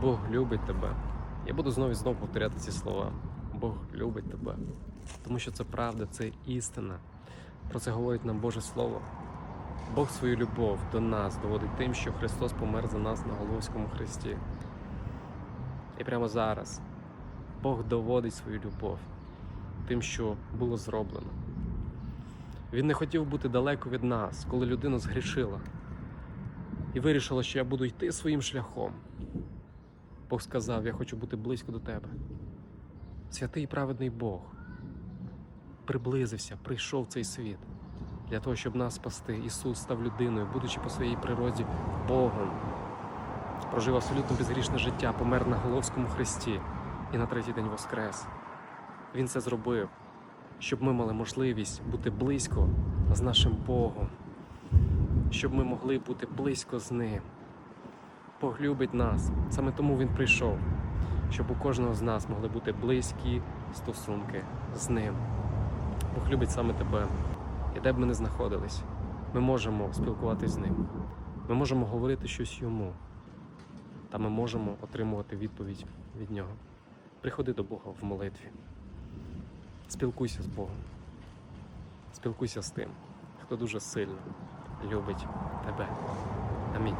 Бог любить тебе. Я буду знову і знову повторяти ці слова. Бог любить тебе. Тому що це правда, це істина. Про це говорить нам Боже Слово. Бог свою любов до нас доводить тим, що Христос помер за нас на Головському хресті. І прямо зараз Бог доводить свою любов тим, що було зроблено. Він не хотів бути далеко від нас, коли людина згрішила і вирішила, що я буду йти своїм шляхом. Бог сказав: Я хочу бути близько до тебе. Святий і праведний Бог приблизився, прийшов в цей світ для того, щоб нас спасти. Ісус став людиною, будучи по своїй природі Богом. Прожив абсолютно безгрішне життя, помер на Головському хресті і на третій день воскрес. Він це зробив, щоб ми мали можливість бути близько з нашим Богом, щоб ми могли бути близько з Ним. Бог любить нас, саме тому Він прийшов, щоб у кожного з нас могли бути близькі стосунки з Ним. Бог любить саме тебе. І де б ми не знаходились, ми можемо спілкуватись з ним. Ми можемо говорити щось йому, та ми можемо отримувати відповідь від нього. Приходи до Бога в молитві. Спілкуйся з Богом. Спілкуйся з тим, хто дуже сильно любить тебе. Амінь.